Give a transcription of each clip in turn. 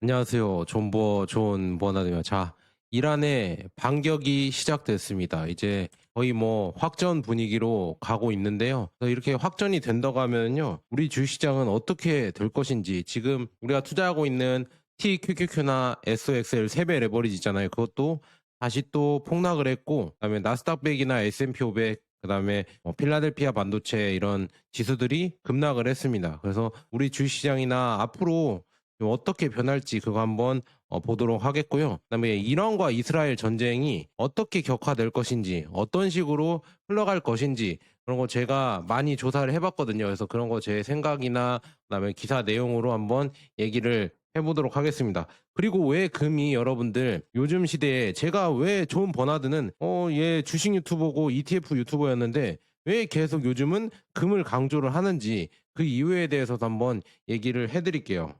안녕하세요. 존버 존 버나드입니다. 자, 이란의 반격이 시작됐습니다. 이제 거의 뭐 확전 분위기로 가고 있는데요. 이렇게 확전이 된다고 하면요. 우리 주시장은 어떻게 될 것인지 지금 우리가 투자하고 있는 TQQQ나 SOXL 3배 레버리지 있잖아요. 그것도 다시 또 폭락을 했고 그다음에 나스닥 100이나 S&P 500 그다음에 뭐 필라델피아 반도체 이런 지수들이 급락을 했습니다. 그래서 우리 주시장이나 앞으로 좀 어떻게 변할지 그거 한번 어, 보도록 하겠고요. 그다음에 이란과 이스라엘 전쟁이 어떻게 격화될 것인지 어떤 식으로 흘러갈 것인지 그런 거 제가 많이 조사를 해봤거든요. 그래서 그런 거 제 생각이나 그다음에 기사 내용으로 한번 얘기를 해보도록 하겠습니다. 그리고 왜 금이 여러분들 요즘 시대에 제가 왜 존 버나드는 어 얘 주식 유튜버고 ETF 유튜버였는데 왜 계속 요즘은 금을 강조를 하는지 그 이유에 대해서도 한번 얘기를 해드릴게요.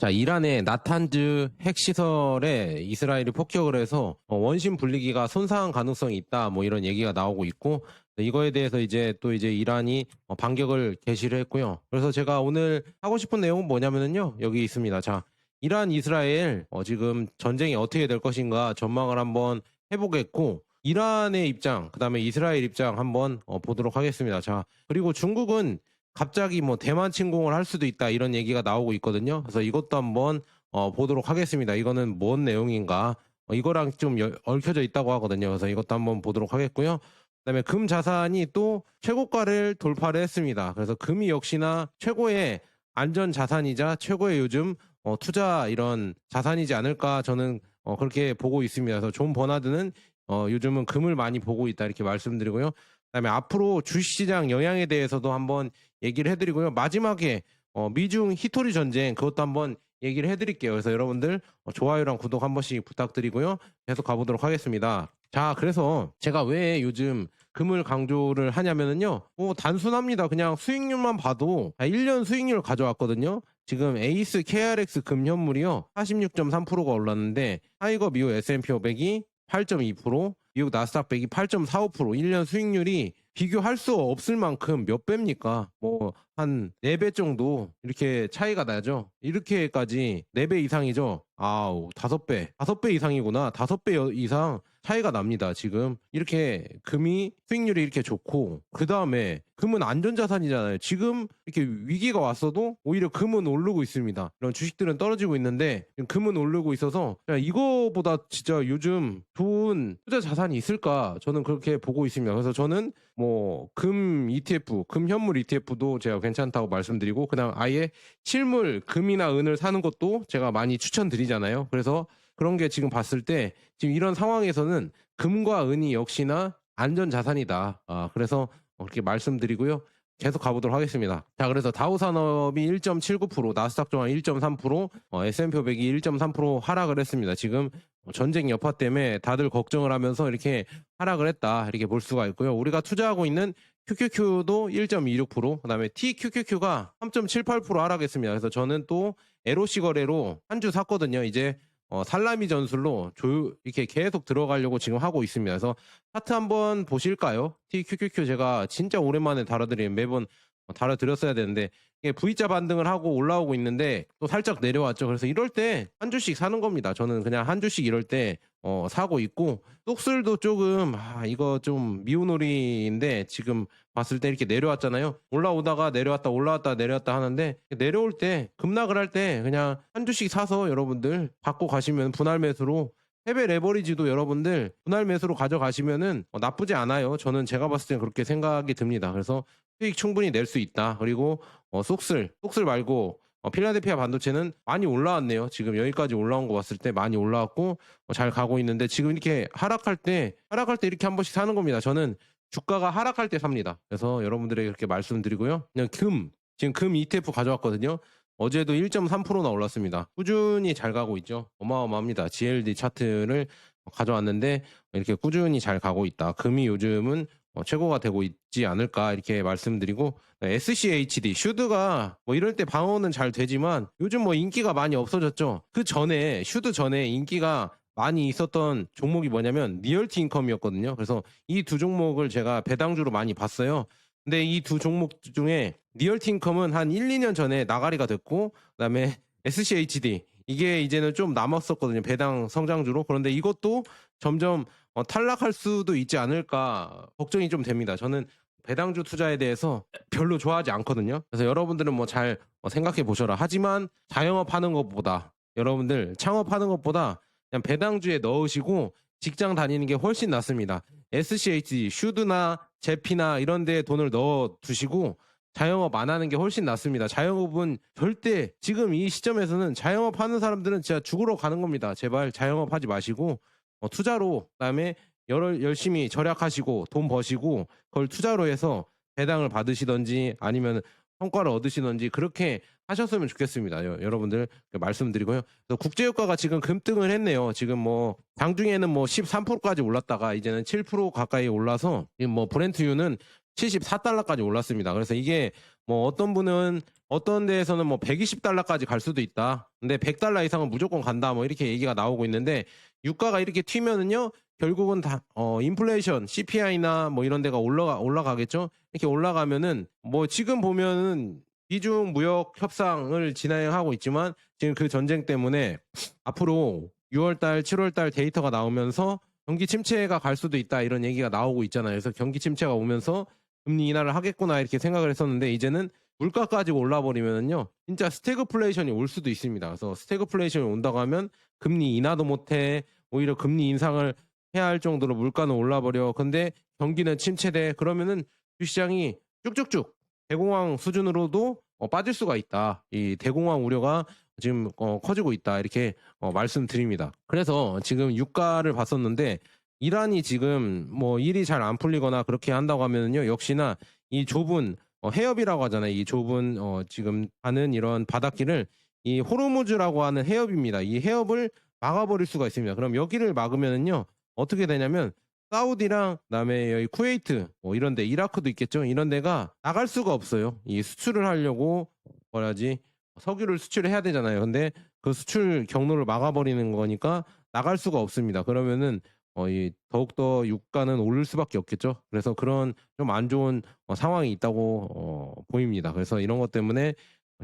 자, 이란의 나탄즈 핵시설에 이스라엘이 폭격을 해서 어, 원심 분리기가 손상한 가능성이 있다. 뭐 이런 얘기가 나오고 있고 이거에 대해서 이제 또 이제 이란이 어, 반격을 개시를 했고요. 그래서 제가 오늘 하고 싶은 내용은 뭐냐면은요. 여기 있습니다. 자, 이란 이스라엘 어, 지금 전쟁이 어떻게 될 것인가 전망을 한번 해보겠고 이란의 입장, 그 다음에 이스라엘 입장 한번 어, 보도록 하겠습니다. 자, 그리고 중국은 갑자기 뭐 대만 침공을 할 수도 있다 이런 얘기가 나오고 있거든요. 그래서 이것도 한번 어, 보도록 하겠습니다. 이거는 뭔 내용인가? 어, 이거랑 좀 열- 얽혀져 있다고 하거든요. 그래서 이것도 한번 보도록 하겠고요. 그다음에 금 자산이 또 최고가를 돌파를 했습니다. 그래서 금이 역시나 최고의 안전 자산이자 최고의 요즘 어, 투자 이런 자산이지 않을까 저는 어, 그렇게 보고 있습니다. 그래서 존 버나드는 어, 요즘은 금을 많이 보고 있다 이렇게 말씀드리고요. 그다음에 앞으로 주시장 영향에 대해서도 한번 얘기를 해드리고요. 마지막에 어, 미중 히토리 전쟁 그것도 한번 얘기를 해드릴게요. 그래서 여러분들 어, 좋아요랑 구독 한 번씩 부탁드리고요. 계속 가보도록 하겠습니다. 자, 그래서 제가 왜 요즘 금을 강조를 하냐면은요. 뭐 단순합니다. 그냥 수익률만 봐도 1년 수익률 가져왔거든요. 지금 에이스 KRX 금 현물이요. 46.3%가 올랐는데 하이거 미국 S&P 500이 8.2%, 미국 나스닥 100이 8.45%, 1년 수익률이 비교할 수 없을 만큼 몇 배입니까? 뭐, 한 4배 정도 이렇게 차이가 나죠? 이렇게까지 4배 이상이죠? 아우, 5배. 5배 이상이구나. 5배 이상 차이가 납니다, 지금. 이렇게 금이 수익률이 이렇게 좋고, 그 다음에 금은 안전자산이잖아요. 지금 이렇게 위기가 왔어도 오히려 금은 오르고 있습니다. 이런 주식들은 떨어지고 있는데, 금은 오르고 있어서, 이거보다 진짜 요즘 좋은 투자 자산이 있을까? 저는 그렇게 보고 있습니다. 그래서 저는 뭐, 금 ETF, 금 현물 ETF도 제가 괜찮다고 말씀드리고, 그다음 아예 실물, 금이나 은을 사는 것도 제가 많이 추천드리잖아요. 그래서 그런 게 지금 봤을 때 지금 이런 상황에서는 금과 은이 역시나 안전 자산이다. 아, 그래서 그렇게 말씀드리고요. 계속 가보도록 하겠습니다. 자, 그래서 다우 산업이 1.79%, 나스닥 종합 1.3%, 어, S&P 500이 1.3% 하락을 했습니다. 지금 전쟁 여파 때문에 다들 걱정을 하면서 이렇게 하락을 했다. 이렇게 볼 수가 있고요. 우리가 투자하고 있는 QQQ도 1.26%, 그다음에 TQQQ가 3.78% 하락했습니다. 그래서 저는 또 LOC 거래로 한 주 샀거든요. 이제 어, 살라미 전술로 조, 이렇게 계속 들어가려고 지금 하고 있습니다. 그래서 차트 한번 보실까요? TQQQ 제가 진짜 오랜만에 달아드리는 매번 어, 달아드렸어야 되는데 이게 V자 반등을 하고 올라오고 있는데 또 살짝 내려왔죠. 그래서 이럴 때 한 주씩 사는 겁니다. 저는 그냥 한 주씩 이럴 때 어, 사고 있고 똑슬도 조금 아, 이거 좀 미우놀이인데 지금 봤을 때 이렇게 내려왔잖아요. 올라오다가 내려왔다 올라왔다 내려왔다 하는데 내려올 때 급락을 할 때 그냥 한 주씩 사서 여러분들 갖고 가시면 분할 매수로 해외 레버리지도 여러분들 분할 매수로 가져가시면은 어, 나쁘지 않아요. 저는 제가 봤을 때 그렇게 생각이 듭니다. 그래서 수익 충분히 낼 수 있다. 그리고 어, 속슬, 속슬 말고 어, 필라델피아 반도체는 많이 올라왔네요. 지금 여기까지 올라온 거 봤을 때 많이 올라왔고 어, 잘 가고 있는데 지금 이렇게 하락할 때 하락할 때 이렇게 한 번씩 사는 겁니다. 저는 주가가 하락할 때 삽니다. 그래서 여러분들에게 그렇게 말씀드리고요. 그냥 금 지금 금 ETF 가져왔거든요. 어제도 1.3%나 올랐습니다. 꾸준히 잘 가고 있죠. 어마어마합니다. GLD 차트를 가져왔는데 이렇게 꾸준히 잘 가고 있다. 금이 요즘은 어, 최고가 되고 있지 않을까 이렇게 말씀드리고 SCHD 슈드가 뭐 이럴 때 방어는 잘 되지만 요즘 뭐 인기가 많이 없어졌죠. 그 전에 슈드 전에 인기가 많이 있었던 종목이 뭐냐면 리얼티 인컴이었거든요. 그래서 이 두 종목을 제가 배당주로 많이 봤어요. 근데 이 두 종목 중에 리얼티 인컴은 한 1, 2년 전에 나가리가 됐고 그다음에 SCHD 이게 이제는 좀 남았었거든요. 배당 성장주로. 그런데 이것도 점점 어, 탈락할 수도 있지 않을까 걱정이 좀 됩니다. 저는 배당주 투자에 대해서 별로 좋아하지 않거든요. 그래서 여러분들은 뭐 잘 생각해 보셔라. 하지만 자영업 하는 것보다 여러분들 창업하는 것보다 그냥 배당주에 넣으시고 직장 다니는 게 훨씬 낫습니다. SCH, 슈드나 제피나 이런 데에 돈을 넣어 두시고 자영업 안 하는 게 훨씬 낫습니다. 자영업은 절대 지금 이 시점에서는 자영업 하는 사람들은 진짜 죽으러 가는 겁니다. 제발 자영업 하지 마시고 어, 투자로 그다음에 열, 열심히 절약하시고 돈 버시고 그걸 투자로 해서 배당을 받으시던지 아니면 성과를 얻으시던지 그렇게 하셨으면 좋겠습니다. 여, 여러분들 말씀드리고요. 국제유가가 지금 급등을 했네요. 지금 뭐 장중에는 뭐 13%까지 올랐다가 이제는 7% 가까이 올라서 지금 뭐 브렌트유는 74달러까지 올랐습니다. 그래서 이게 뭐 어떤 분은 어떤 데에서는 뭐 120달러까지 갈 수도 있다. 근데 100달러 이상은 무조건 간다. 뭐 이렇게 얘기가 나오고 있는데 유가가 이렇게 튀면은요. 결국은 다 어, 인플레이션, CPI나 뭐 이런 데가 올라가 올라가겠죠. 이렇게 올라가면은 뭐 지금 보면은 이중 무역 협상을 진행하고 있지만 지금 그 전쟁 때문에 앞으로 6월달, 7월달 데이터가 나오면서 경기 침체가 갈 수도 있다 이런 얘기가 나오고 있잖아요. 그래서 경기 침체가 오면서 금리 인하를 하겠구나 이렇게 생각을 했었는데 이제는 물가까지 올라 버리면은요 진짜 스태그플레이션이 올 수도 있습니다. 그래서 스태그플레이션이 온다고 하면 금리 인하도 못해 오히려 금리 인상을 해야 할 정도로 물가는 올라 버려. 근데 경기는 침체돼. 그러면은 주시장이 쭉쭉쭉 대공황 수준으로도 어, 빠질 수가 있다. 이 대공황 우려가 지금 어, 커지고 있다. 이렇게 어, 말씀드립니다. 그래서 지금 유가를 봤었는데 이란이 지금 뭐 일이 잘 안 풀리거나 그렇게 한다고 하면요 역시나 이 좁은 어, 해협이라고 하잖아요. 이 좁은 어, 지금 하는 이런 바닷길을 이 호르무즈라고 하는 해협입니다. 이 해협을 막아버릴 수가 있습니다. 그럼 여기를 막으면은요 어떻게 되냐면 사우디랑 그다음에 여기 쿠웨이트 뭐 이런 데 이라크도 있겠죠. 이런 데가 나갈 수가 없어요. 이 수출을 하려고 뭐라지 석유를 수출해야 되잖아요. 근데 그 수출 경로를 막아버리는 거니까 나갈 수가 없습니다. 그러면은 어, 이 더욱더 유가는 오를 수밖에 없겠죠. 그래서 그런 좀 안 좋은 어, 상황이 있다고 어, 보입니다. 그래서 이런 것 때문에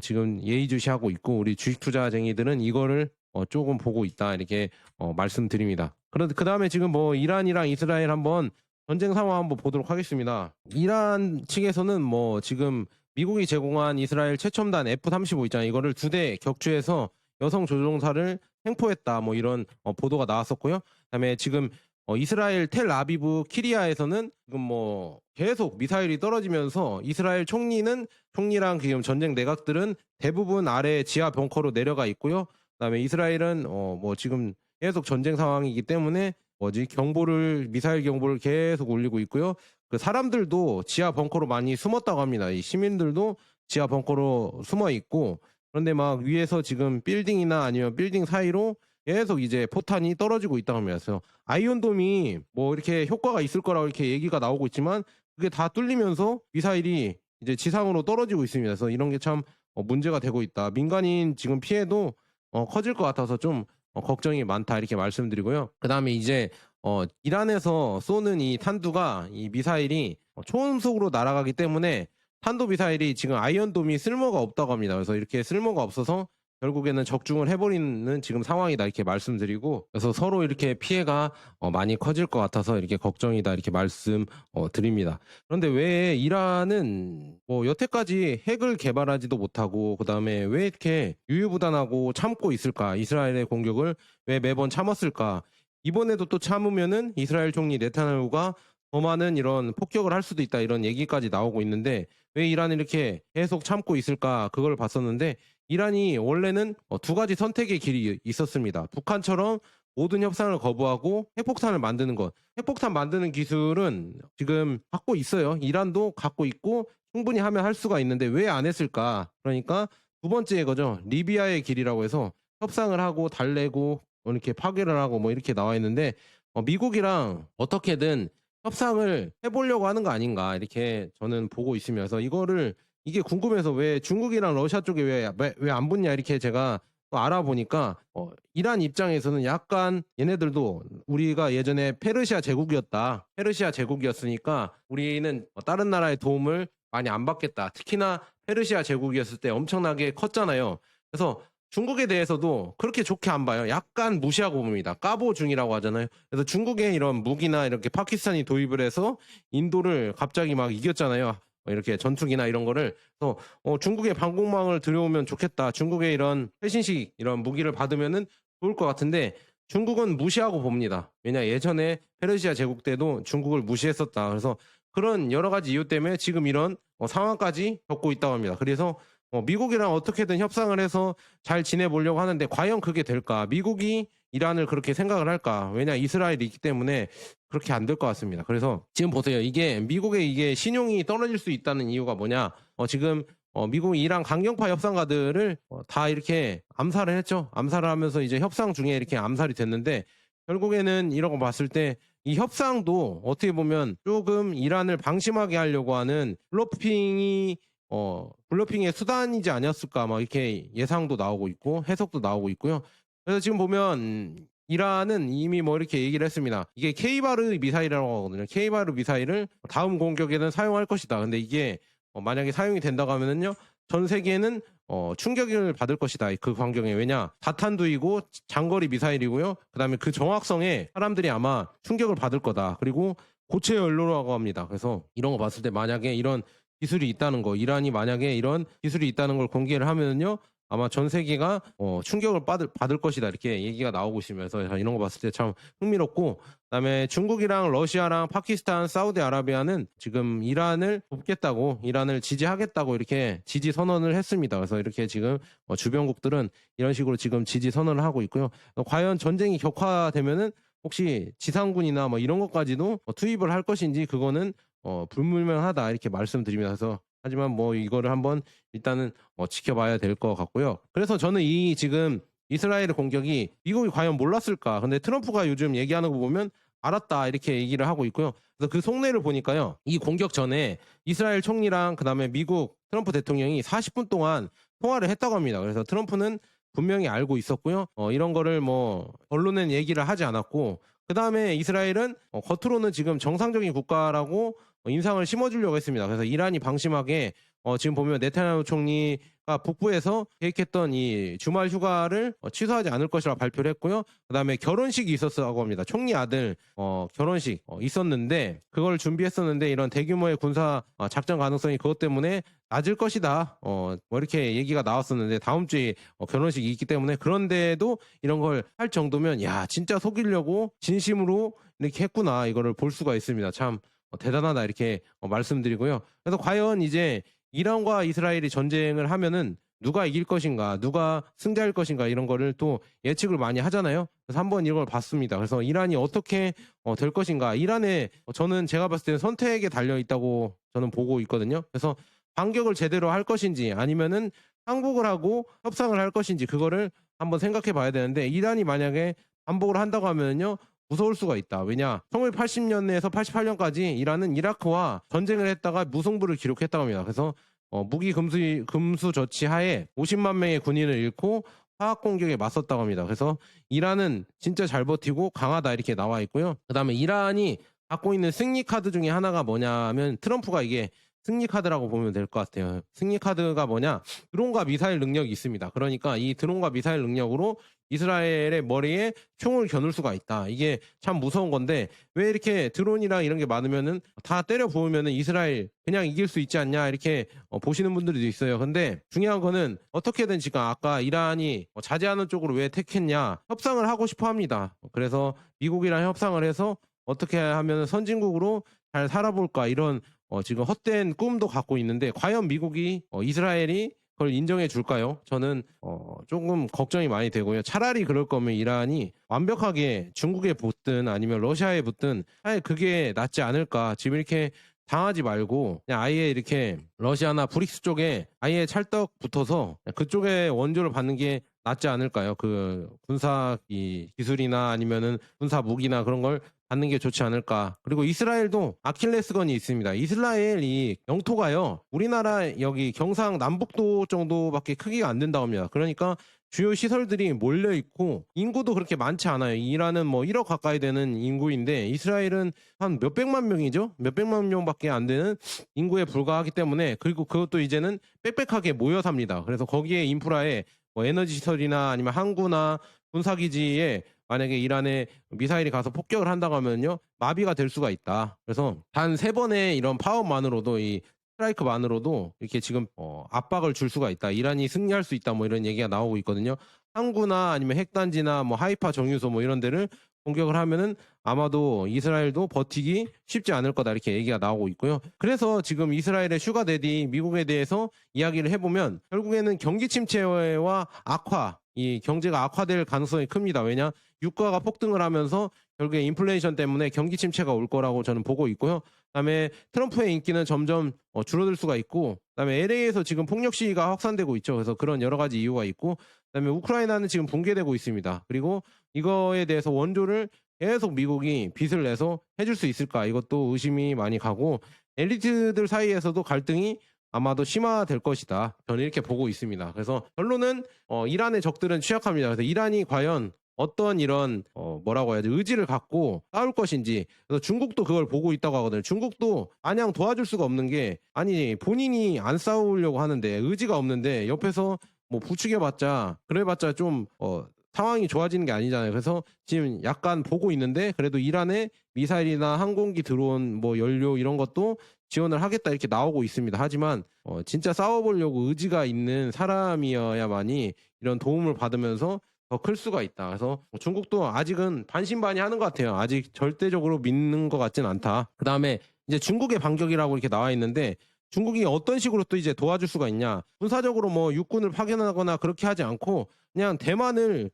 지금 예의주시하고 있고 우리 주식 투자쟁이들은 이거를 어, 조금 보고 있다 이렇게 어, 말씀드립니다. 그런데 그 다음에 지금 뭐 이란이랑 이스라엘 한번 전쟁 상황 한번 보도록 하겠습니다. 이란 측에서는 뭐 지금 미국이 제공한 이스라엘 최첨단 F-35 있잖아요. 이거를 두 대 격추해서 여성 조종사를 생포했다. 뭐 이런 어, 보도가 나왔었고요. 그다음에 지금 어, 이스라엘 텔 아비브 키리아에서는 지금 뭐 계속 미사일이 떨어지면서 이스라엘 총리는 총리랑 지금 전쟁 내각들은 대부분 아래 지하 벙커로 내려가 있고요. 그다음에 이스라엘은 어 뭐 지금 계속 전쟁 상황이기 때문에 뭐지 경보를 미사일 경보를 계속 올리고 있고요. 그 사람들도 지하 벙커로 많이 숨었다고 합니다. 이 시민들도 지하 벙커로 숨어 있고 그런데 막 위에서 지금 빌딩이나 아니면 빌딩 사이로 계속 이제 포탄이 떨어지고 있다고. 그래서 아이언돔이 뭐 이렇게 효과가 있을 거라고 이렇게 얘기가 나오고 있지만 그게 다 뚫리면서 미사일이 이제 지상으로 떨어지고 있습니다. 그래서 이런 게참 어, 문제가 되고 있다. 민간인 지금 피해도 어, 커질 것 같아서 좀 어, 걱정이 많다 이렇게 말씀드리고요. 그 다음에 이제 어, 이란에서 쏘는 이 탄두가 이 미사일이 어, 초음속으로 날아가기 때문에 탄도 미사일이 지금 아이언돔이 쓸모가 없다고 합니다. 그래서 이렇게 쓸모가 없어서 결국에는 적중을 해버리는 지금 상황이다 이렇게 말씀드리고 그래서 서로 이렇게 피해가 어, 많이 커질 것 같아서 이렇게 걱정이다 이렇게 말씀 어, 드립니다. 그런데 왜 이란은 뭐 여태까지 핵을 개발하지도 못하고 그 다음에 왜 이렇게 유유부단하고 참고 있을까? 이스라엘의 공격을 왜 매번 참았을까? 이번에도 또 참으면은 이스라엘 총리 네타냐후가 더 많은 이런 폭격을 할 수도 있다 이런 얘기까지 나오고 있는데 왜 이란이 이렇게 계속 참고 있을까? 그걸 봤었는데 이란이 원래는 어, 두 가지 선택의 길이 있었습니다. 북한처럼 모든 협상을 거부하고 핵폭탄을 만드는 것. 핵폭탄 만드는 기술은 지금 갖고 있어요. 이란도 갖고 있고 충분히 하면 할 수가 있는데 왜 안 했을까? 그러니까 두 번째 거죠. 리비아의 길이라고 해서 협상을 하고 달래고 뭐 이렇게 파괴를 하고 뭐 이렇게 나와 있는데 어, 미국이랑 어떻게든 협상을 해보려고 하는 거 아닌가 이렇게 저는 보고 있으면서 이거를 이게 궁금해서 왜 중국이랑 러시아 쪽에 왜왜안 붙냐 이렇게 제가 또 알아보니까 어, 이란 입장에서는 약간 얘네들도 우리가 예전에 페르시아 제국이었다. 페르시아 제국이었으니까 우리는 어, 다른 나라의 도움을 많이 안 받겠다. 특히나 페르시아 제국이었을 때 엄청나게 컸잖아요. 그래서 중국에 대해서도 그렇게 좋게 안 봐요. 약간 무시하고 봅니다. 까보 중이라고 하잖아요. 그래서 중국의 이런 무기나 이렇게 파키스탄이 도입을 해서 인도를 갑자기 막 이겼잖아요. 어, 이렇게 전투기나 이런 거를 그래서 어, 중국의 방공망을 들여오면 좋겠다. 중국의 이런 최신식 이런 무기를 받으면은 좋을 것 같은데 중국은 무시하고 봅니다. 왜냐 예전에 페르시아 제국 때도 중국을 무시했었다. 그래서 그런 여러 가지 이유 때문에 지금 이런 어, 상황까지 겪고 있다고 합니다. 그래서 어, 미국이랑 어떻게든 협상을 해서 잘 지내보려고 하는데 과연 그게 될까? 미국이 이란을 그렇게 생각을 할까? 왜냐 이스라엘이 있기 때문에 그렇게 안 될 것 같습니다. 그래서 지금 보세요. 이게 미국의 이게 신용이 떨어질 수 있다는 이유가 뭐냐? 어, 지금 어, 미국 이란 강경파 협상가들을 어, 다 이렇게 암살을 했죠. 암살을 하면서 이제 협상 중에 이렇게 암살이 됐는데 결국에는 거 봤을 때 이 협상도 어떻게 보면 조금 이란을 방심하게 하려고 하는 블러핑이 어 블러핑의 수단이지 아니었을까 막 이렇게 예상도 나오고 있고 해석도 나오고 있고요. 그래서 지금 보면 이란은 이미 뭐 이렇게 얘기를 했습니다. 이게 케이바르 미사일이라고 하거든요. 케이바르 미사일을 다음 공격에는 사용할 것이다. 근데 이게 어, 만약에 사용이 된다고 하면은요. 전 세계는 어, 충격을 받을 것이다. 그 광경에. 왜냐? 다탄두이고 장거리 미사일이고요. 그다음에 그 정확성에 사람들이 아마 충격을 받을 거다. 그리고 고체 연료라고 합니다. 그래서 이런 거 봤을 때 만약에 이런 기술이 있다는 거, 이란이 만약에 이런 기술이 있다는 걸 공개를 하면은요. 아마 전 세계가 어, 충격을 받을, 받을 것이다 이렇게 얘기가 나오고 있으면서 이런 거 봤을 때 참 흥미롭고 그다음에 중국이랑 러시아랑 파키스탄, 사우디아라비아는 지금 이란을 돕겠다고 이란을 지지하겠다고 이렇게 지지 선언을 했습니다. 그래서 이렇게 지금 어, 주변국들은 이런 식으로 지금 지지 선언을 하고 있고요. 어, 과연 전쟁이 격화되면은 혹시 지상군이나 뭐 이런 것까지도 어, 투입을 할 것인지 그거는 어, 불분명하다 이렇게 말씀드리면서 하지만 뭐 이거를 한번 일단은 어, 지켜봐야 될 것 같고요. 그래서 저는 이 지금 이스라엘의 공격이 미국이 과연 몰랐을까? 근데 트럼프가 요즘 얘기하는 거 보면 알았다 이렇게 얘기를 하고 있고요. 그래서 그 속내를 보니까요. 이 공격 전에 이스라엘 총리랑 그다음에 미국 트럼프 대통령이 40분 동안 통화를 했다고 합니다. 그래서 트럼프는 분명히 알고 있었고요. 어, 이런 거를 뭐 언론엔 얘기를 하지 않았고 그 다음에 이스라엘은 어, 겉으로는 지금 정상적인 국가라고 어, 인상을 심어주려고 했습니다. 그래서 이란이 방심하게 어, 지금 보면 네타냐후 총리가 북부에서 계획했던 이 주말 휴가를 어, 취소하지 않을 것이라 발표를 했고요. 그다음에 결혼식이 있었다고 합니다. 총리 아들 어, 결혼식 어, 있었는데 그걸 준비했었는데 이런 대규모의 군사 어, 작전 가능성이 그것 때문에 낮을 것이다. 어, 뭐 이렇게 얘기가 나왔었는데 다음 주에 어, 결혼식이 있기 때문에 그런데도 이런 걸 할 정도면 야 진짜 속이려고 진심으로 이렇게 했구나 이거를 볼 수가 있습니다. 참 어, 대단하다 이렇게 어, 말씀드리고요. 그래서 과연 이제 이란과 이스라엘이 전쟁을 하면은 누가 이길 것인가, 누가 승자할 것인가 이런 거를 또 예측을 많이 하잖아요. 그래서 한번 이걸 봤습니다. 그래서 이란이 어떻게 어, 될 것인가, 이란에 어, 저는 제가 봤을 때는 선택에 달려 있다고 저는 보고 있거든요. 그래서 반격을 제대로 할 것인지 아니면은 항복을 하고 협상을 할 것인지 그거를 한번 생각해 봐야 되는데 이란이 만약에 반복을 한다고 하면요 무서울 수가 있다. 왜냐? 1980년에서 88년까지 이란은 이라크와 전쟁을 했다가 무승부를 기록했다고 합니다. 그래서 어, 무기 금수 금수 조치 하에 50만 명의 군인을 잃고 화학 공격에 맞섰다고 합니다. 그래서 이란은 진짜 잘 버티고 강하다 이렇게 나와 있고요. 그 다음에 이란이 갖고 있는 승리 카드 중에 하나가 뭐냐면 트럼프가 이게 승리 카드라고 보면 될 것 같아요. 승리 카드가 뭐냐? 드론과 미사일 능력이 있습니다. 그러니까 이 드론과 미사일 능력으로 이스라엘의 머리에 총을 겨눌 수가 있다. 이게 참 무서운 건데 왜 이렇게 드론이랑 이런 게 많으면은 다 때려 부으면은 이스라엘 그냥 이길 수 있지 않냐 이렇게 어, 보시는 분들도 있어요. 근데 중요한 거는 어떻게든 지금 아까 이란이 어, 자제하는 쪽으로 왜 택했냐 협상을 하고 싶어 합니다. 그래서 미국이랑 협상을 해서 어떻게 하면 선진국으로 잘 살아볼까 이런 어, 지금 헛된 꿈도 갖고 있는데 과연 미국이 어, 이스라엘이 그걸 인정해 줄까요? 저는 어, 조금 걱정이 많이 되고요. 차라리 그럴 거면 이란이 완벽하게 중국에 붙든 아니면 러시아에 붙든 아예 그게 낫지 않을까. 지금 이렇게 당하지 말고 그냥 아예 이렇게 러시아나 브릭스 쪽에 아예 찰떡 붙어서 그쪽에 원조를 받는 게 낫지 않을까요? 그 군사 이 기술이나 아니면은 군사 무기나 그런 걸 받는 게 좋지 않을까. 그리고 이스라엘도 아킬레스건이 있습니다. 이스라엘 이 영토가요. 우리나라 여기 경상 남북도 정도밖에 크기가 안 된다고 합니다. 그러니까 주요 시설들이 몰려 있고 인구도 그렇게 많지 않아요. 이란은 뭐 1억 가까이 되는 인구인데 이스라엘은 한 몇백만 명이죠. 몇백만 명밖에 안 되는 인구에 불과하기 때문에 그리고 그것도 이제는 빽빽하게 모여 삽니다. 그래서 거기에 인프라에 뭐 에너지 시설이나 아니면 항구나 군사기지에 만약에 이란에 미사일이 가서 폭격을 한다고 하면요 마비가 될 수가 있다. 그래서 단 세 번의 이런 파업만으로도 이 스트라이크만으로도 이렇게 지금 어, 압박을 줄 수가 있다. 이란이 승리할 수 있다. 뭐 이런 얘기가 나오고 있거든요. 항구나 아니면 핵단지나 뭐 하이파 정유소 뭐 이런 데를 공격을 하면은 아마도 이스라엘도 버티기 쉽지 않을 거다 이렇게 얘기가 나오고 있고요. 그래서 지금 이스라엘의 슈가 대디 미국에 대해서 이야기를 해보면 결국에는 경기 침체와 악화 이 경제가 악화될 가능성이 큽니다. 왜냐 유가가 폭등을 하면서 결국에 인플레이션 때문에 경기 침체가 올 거라고 저는 보고 있고요. 그다음에 트럼프의 인기는 점점 어, 줄어들 수가 있고, 그다음에 LA에서 지금 폭력 시위가 확산되고 있죠. 그래서 그런 여러 가지 이유가 있고, 그다음에 우크라이나는 지금 붕괴되고 있습니다. 그리고 이거에 대해서 원조를 계속 미국이 빚을 내서 해줄 수 있을까? 이것도 의심이 많이 가고, 엘리트들 사이에서도 갈등이 아마도 심화될 것이다. 저는 이렇게 보고 있습니다. 그래서 결론은 어, 이란의 적들은 취약합니다. 그래서 이란이 과연 어떤 이런 어, 뭐라고 해야 지 의지를 갖고 싸울 것인지 그래서 중국도 그걸 보고 있다고 하거든요. 중국도 마냥 도와줄 수가 없는 게 아니 본인이 안 싸우려고 하는데 의지가 없는데 옆에서 뭐 부추겨봤자 그래봤자 좀 어, 상황이 좋아지는 게 아니잖아요. 그래서 지금 약간 보고 있는데 그래도 이란에 미사일이나 항공기 드론 뭐 연료 이런 것도 지원을 하겠다 이렇게 나오고 있습니다. 하지만 어, 진짜 싸워보려고 의지가 있는 사람이어야만이 이런 도움을 받으면서 더 클 수가 있다. 그래서 중국도 아직은 반신반의 하는 것 같아요. 아직 절대적으로 믿는 것 같진 않다. 그 다음에 이제 중국의 반격이라고 이렇게 나와 있는데 중국이 어떤 식으로 또 이제 도와줄 수가 있냐. 군사적으로 뭐 육군을 파견하거나 그렇게 하지 않고 그냥 대만을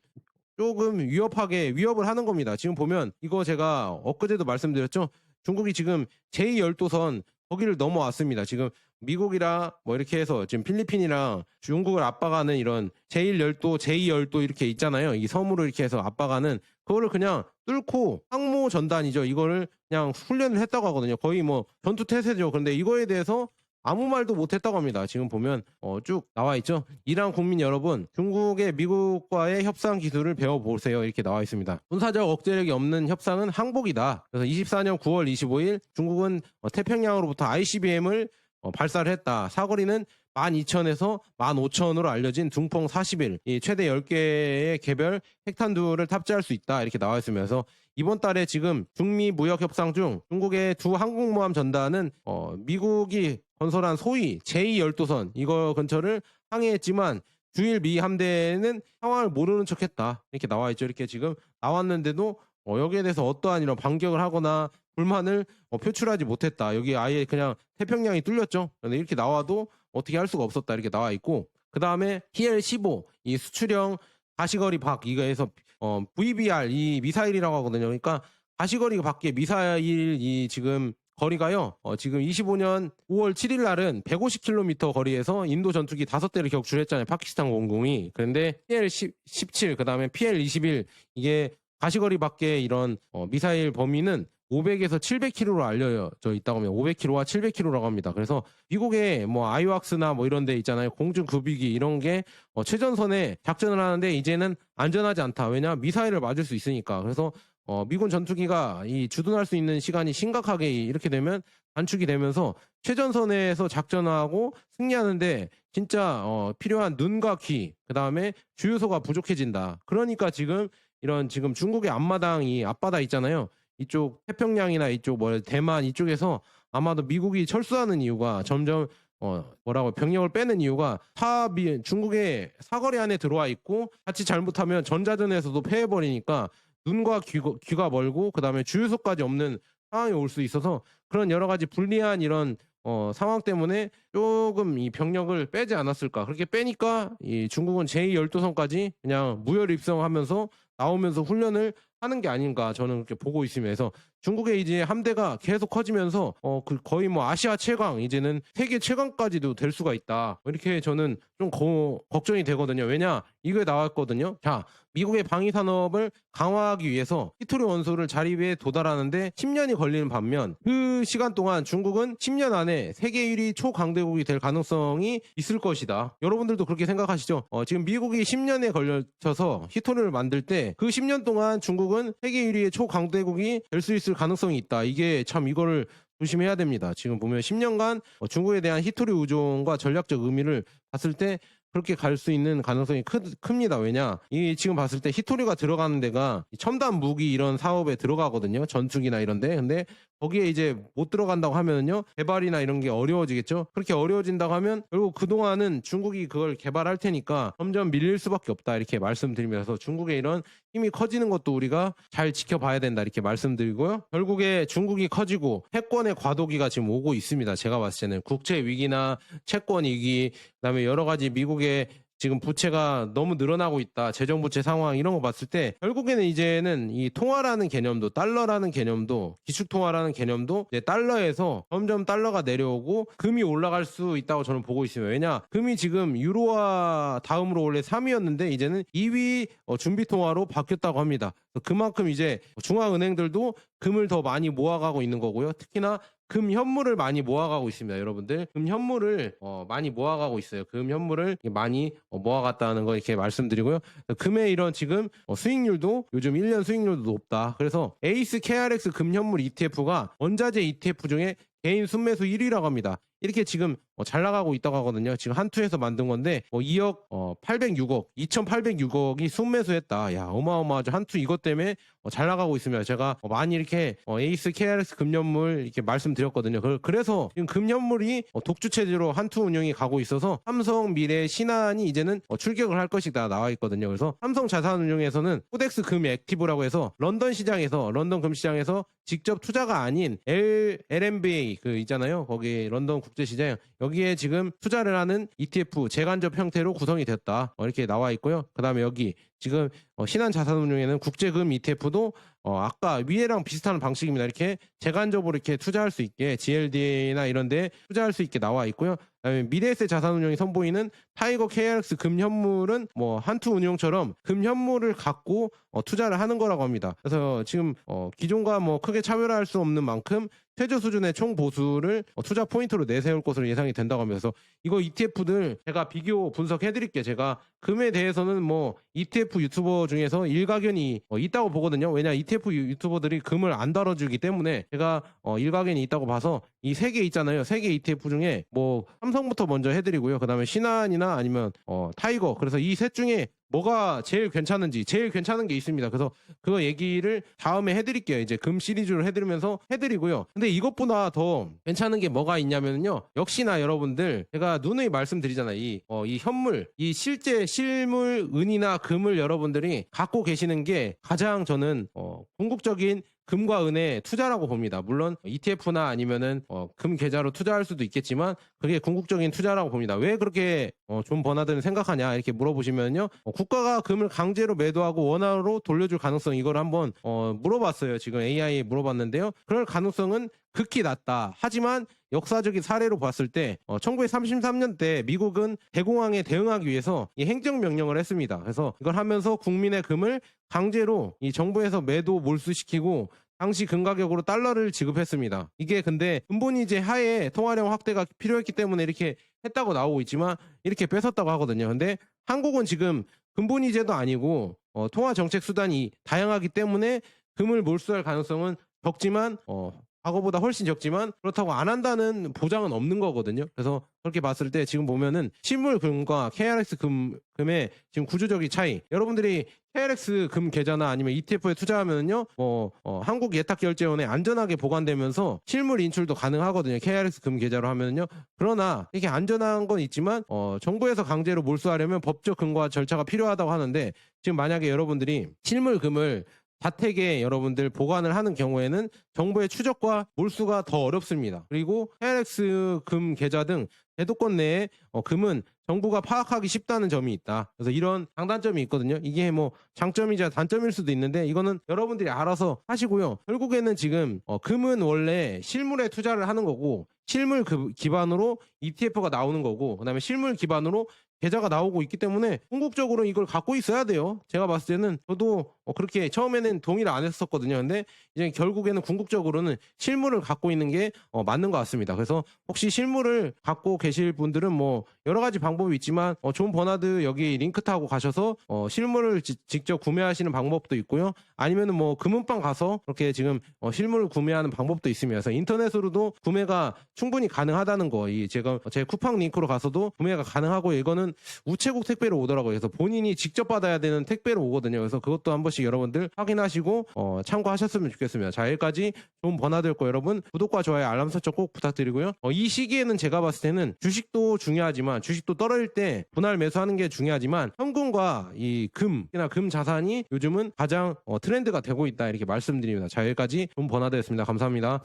조금 위협하게 위협을 하는 겁니다. 지금 보면 이거 제가 엊그제도 말씀드렸죠. 중국이 지금 제2열도선 거기를 넘어왔습니다. 지금 미국이랑 뭐 이렇게 해서 지금 필리핀이랑 중국을 압박하는 이런 제1열도, 제2열도 이렇게 있잖아요. 이 섬으로 이렇게 해서 압박하는 그거를 그냥 뚫고 항모 전단이죠. 이거를 그냥 훈련을 했다고 하거든요. 거의 뭐 전투 태세죠. 그런데 이거에 대해서 아무 말도 못했다고 합니다. 지금 보면 어, 쭉 나와 있죠. 이란 국민 여러분, 중국의 미국과의 협상 기술을 배워보세요. 이렇게 나와 있습니다. 군사적 억제력이 없는 협상은 항복이다. 그래서 24년 9월 25일 중국은 어, 태평양으로부터 ICBM을 어, 발사를 했다. 사거리는 12,000에서 15,000으로 알려진 둥펑 41, 이 최대 10개의 개별 핵탄두를 탑재할 수 있다. 이렇게 나와 있으면서 이번 달에 지금 중미 무역 협상 중 중국의 두 항공모함 전단은 어, 미국이 건설한 소위 제2열도선 이거 근처를 항해했지만 주일 미 함대는 상황을 모르는 척했다. 이렇게 나와 있죠. 이렇게 지금 나왔는데도 어, 여기에 대해서 어떠한 이런 반격을 하거나 불만을 어, 표출하지 못했다. 여기 아예 그냥 태평양이 뚫렸죠. 근데 이렇게 나와도 어떻게 할 수가 없었다 이렇게 나와 있고 그 다음에 TL15 이 수출형 가시거리 밖 이거에서 어, VBR 이 미사일이라고 하거든요. 그러니까 가시거리 밖에 미사일 이 지금 거리가요. 어, 지금 25년 5월 7일 날은 150km 거리에서 인도 전투기 5대를 격출했잖아요. 파키스탄 공군이. 그런데 PL-17 그다음에 PL-21 이게 가시거리 밖에 이런 어, 미사일 범위는 500에서 700km로 알려져 있다고 하면 500km와 700km라고 합니다. 그래서 미국의 뭐 아이왁스나 뭐 이런 데 있잖아요. 공중 급유기 이런 게 어, 최전선에 작전을 하는데 이제는 안전하지 않다. 왜냐 미사일을 맞을 수 있으니까. 그래서 어, 미군 전투기가 이 주둔할 수 있는 시간이 심각하게 이렇게 되면 단축이 되면서 최전선에서 작전하고 승리하는데 진짜 어, 필요한 눈과 귀, 그 다음에 주유소가 부족해진다. 그러니까 지금 이런 지금 중국의 앞마당이 앞바다 있잖아요. 이쪽 태평양이나 이쪽 뭐 대만 이쪽에서 아마도 미국이 철수하는 이유가 점점 어 뭐라고 병력을 빼는 이유가 사비 중국의 사거리 안에 들어와 있고 같이 잘못하면 전자전에서도 패해버리니까 눈과 귀가, 귀가 멀고 그 다음에 주유소까지 없는 상황이 올 수 있어서 그런 여러 가지 불리한 이런 어, 상황 때문에 조금 이 병력을 빼지 않았을까. 그렇게 빼니까 이 중국은 제2열도선까지 그냥 무혈 입성하면서 나오면서 훈련을 하는 게 아닌가 저는 그렇게 보고 있으면서 중국의 이제 함대가 계속 커지면서 어 그 거의 뭐 아시아 최강 이제는 세계 최강까지도 될 수가 있다. 이렇게 저는 좀 거, 걱정이 되거든요. 왜냐 이게 나왔거든요. 자 미국의 방위 산업을 강화하기 위해서 히토리 원소를 자립에 도달하는데 10년이 걸리는 반면 그 시간 동안 중국은 10년 안에 세계 1위 초강대국이 될 가능성이 있을 것이다. 여러분들도 그렇게 생각하시죠? 어, 지금 미국이 10년에 걸쳐서 히토리를 만들 때 그 10년 동안 중국은 세계 1위의 초강대국이 될 수 있을 가능성이 있다 이게 참 이거를 조심해야 됩니다. 지금 보면 10년간 어, 중국에 대한 히토리 의존과 전략적 의미를 봤을 때 그렇게 갈 수 있는 가능성이 크, 큽니다. 왜냐? 이 지금 봤을 때 히토리가 들어가는 데가 이 첨단 무기 이런 사업에 들어가거든요. 전투기나 이런데. 근데 거기에 이제 못 들어간다고 하면은요 개발이나 이런 게 어려워지겠죠? 그렇게 어려워진다고 하면 결국 그동안은 중국이 그걸 개발할 테니까 점점 밀릴 수밖에 없다 이렇게 말씀드리면서 중국의 이런 힘이 커지는 것도 우리가 잘 지켜봐야 된다 이렇게 말씀드리고요. 결국에 중국이 커지고 패권의 과도기가 지금 오고 있습니다. 제가 봤을 때는 국제 위기나 채권 위기 그다음에 여러 가지 미국의 지금 부채가 너무 늘어나고 있다. 재정 부채 상황 이런 거 봤을 때 결국에는 이제는 이 통화라는 개념도 달러라는 개념도 기축 통화라는 개념도 달러에서 점점 달러가 내려오고 금이 올라갈 수 있다고 저는 보고 있습니다. 왜냐? 금이 지금 유로화 다음으로 원래 3위였는데 이제는 2위 어, 준비 통화로 바뀌었다고 합니다. 그만큼 이제 중앙은행들도 금을 더 많이 모아가고 있는 거고요. 특히나 금 현물을 많이 모아가고 있습니다, 여러분들. 금 현물을 어, 많이 모아가고 있어요. 금 현물을 많이 어, 모아갔다는 거 이렇게 말씀드리고요. 금의 이런 지금 어, 수익률도 요즘 1년 수익률도 높다. 그래서 에이스 KRX 금 현물 ETF가 원자재 ETF 중에 개인 순매수 1위라고 합니다. 이렇게 지금 어, 잘 나가고 있다고 하거든요. 지금 한 투에서 만든 건데 어, 2억 어, 806억, 2,806억이 순매수했다. 야 어마어마하죠. 한투 이것 때문에 어, 잘 나가고 있습니다. 제가 어, 많이 이렇게 어, 에이스 KRX 금연물 이렇게 말씀드렸거든요. 그, 그래서 지금 금연물이 어, 독주 체제로 한투 운영이 가고 있어서 삼성, 미래, 신한이 이제는 어, 출격을 할 것이다 나와 있거든요. 그래서 삼성 자산운용에서는 코덱스 금 액티브라고 해서 런던 시장에서 런던 금 시장에서 직접 투자가 아닌 L, LMBA 그 있잖아요. 거기 런던 국제시장 여기에 지금 투자를 하는 ETF 재간접 형태로 구성이 됐다. 어, 이렇게 나와 있고요. 그 다음에 여기 지금 어, 신한자산운용에는 국제금 ETF도 어, 아까 위에랑 비슷한 방식입니다. 이렇게 재간접으로 이렇게 투자할 수 있게 GLD나 이런 데 투자할 수 있게 나와 있고요. 그다음에 미래에셋 자산운용이 선보이는 타이거 KRX 금현물은 뭐 한투 운용처럼 금현물을 갖고 어, 투자를 하는 거라고 합니다. 그래서 지금 어, 기존과 뭐 크게 차별할 수 없는 만큼 최저 수준의 총 보수를 어, 투자 포인트로 내세울 것으로 예상이 된다고 하면서 이거 ETF들 제가 비교 분석해 드릴게요. 제가 금에 대해서는 뭐 ETF 유튜버 중에서 일가견이 어, 있다고 보거든요. 왜냐 ETF 유- 유튜버들이 금을 안 다뤄주기 때문에 제가 어, 일가견이 있다고 봐서 이 세 개 있잖아요. 세 개 ETF 중에 뭐 삼성부터 먼저 해드리고요. 그 다음에 신한이나 아니면 어, 타이거. 그래서 이 셋 중에 뭐가 제일 괜찮은지 제일 괜찮은 게 있습니다. 그래서 그거 얘기를 다음에 해드릴게요. 이제 금 시리즈로 해드리면서 해드리고요. 근데 이것보다 더 괜찮은 게 뭐가 있냐면요. 역시나 여러분들 제가 누누이 말씀드리잖아요. 이, 어, 이 현물, 이 실제 실물 은이나 금을 여러분들이 갖고 계시는 게 가장 저는 어, 궁극적인 금과 은의 투자라고 봅니다. 물론 ETF나 아니면은 어, 금 계좌로 투자할 수도 있겠지만 그게 궁극적인 투자라고 봅니다. 왜 그렇게 어, 존 버나드는 생각하냐 이렇게 물어보시면요. 어, 국가가 금을 강제로 매도하고 원화로 돌려줄 가능성 이걸 한번 어, 물어봤어요. 지금 AI에 물어봤는데요. 그럴 가능성은 극히 낮다. 하지만 역사적인 사례로 봤을 때 어, 1933년 때 미국은 대공황에 대응하기 위해서 이 행정명령을 했습니다. 그래서 이걸 하면서 국민의 금을 강제로 이 정부에서 매도 몰수시키고 당시 금 가격으로 달러를 지급했습니다. 이게 근데 근본이제 하에 통화량 확대가 필요했기 때문에 이렇게 했다고 나오고 있지만 이렇게 뺏었다고 하거든요. 근데 한국은 지금 근본이제도 아니고 어, 통화 정책 수단이 다양하기 때문에 금을 몰수할 가능성은 적지만 어, 과거보다 훨씬 적지만 그렇다고 안 한다는 보장은 없는 거거든요. 그래서 그렇게 봤을 때 지금 보면은 실물 금과 KRX 금, 금의 지금 구조적인 차이. 여러분들이 KRX 금 계좌나 아니면 ETF에 투자하면요, 뭐 어, 한국 예탁 결제원에 안전하게 보관되면서 실물 인출도 가능하거든요. KRX 금 계좌로 하면요. 그러나 이게 안전한 건 있지만 어, 정부에서 강제로 몰수하려면 법적 근거와 절차가 필요하다고 하는데 지금 만약에 여러분들이 실물 금을 자택에 여러분들 보관을 하는 경우에는 정부의 추적과 몰수가 더 어렵습니다. 그리고 KRX 금 계좌 등 제도권 내에 어, 금은 정부가 파악하기 쉽다는 점이 있다. 그래서 이런 장단점이 있거든요. 이게 뭐 장점이자 단점일 수도 있는데 이거는 여러분들이 알아서 하시고요. 결국에는 지금 어, 금은 원래 실물에 투자를 하는 거고 실물 그 기반으로 ETF가 나오는 거고 그다음에 실물 기반으로 계좌가 나오고 있기 때문에 궁극적으로 이걸 갖고 있어야 돼요. 제가 봤을 때는 저도 어, 그렇게 처음에는 동의를 안 했었거든요. 근데 이제 결국에는 궁극적으로는 실물을 갖고 있는 게 어, 맞는 것 같습니다. 그래서 혹시 실물을 갖고 계실 분들은 뭐 여러 가지 방법이 있지만 어, 존 버나드 여기 링크 타고 가셔서 어, 실물을 지- 직접 구매하시는 방법도 있고요. 아니면은 뭐 금은방 가서 그렇게 지금 어, 실물을 구매하는 방법도 있습니다. 인터넷으로도 구매가 충분히 가능하다는 거. 이 제가 제 쿠팡 링크로 가서도 구매가 가능하고 이거는 우체국 택배로 오더라고요. 그래서 본인이 직접 받아야 되는 택배로 오거든요. 그래서 그것도 한 번씩 여러분들 확인하시고 어, 참고하셨으면 좋겠습니다. 자 여기까지 좋은 번화될 거 여러분 구독과 좋아요 알람 설정 꼭 부탁드리고요. 어, 이 시기에는 제가 봤을 때는 주식도 중요하지만 주식도 떨어질 때 분할 매수하는 게 중요하지만 현금과 이 금이나 금 자산이 요즘은 가장 어, 트렌드가 되고 있다 이렇게 말씀드립니다. 자 여기까지 좋은 번화되었습니다. 감사합니다.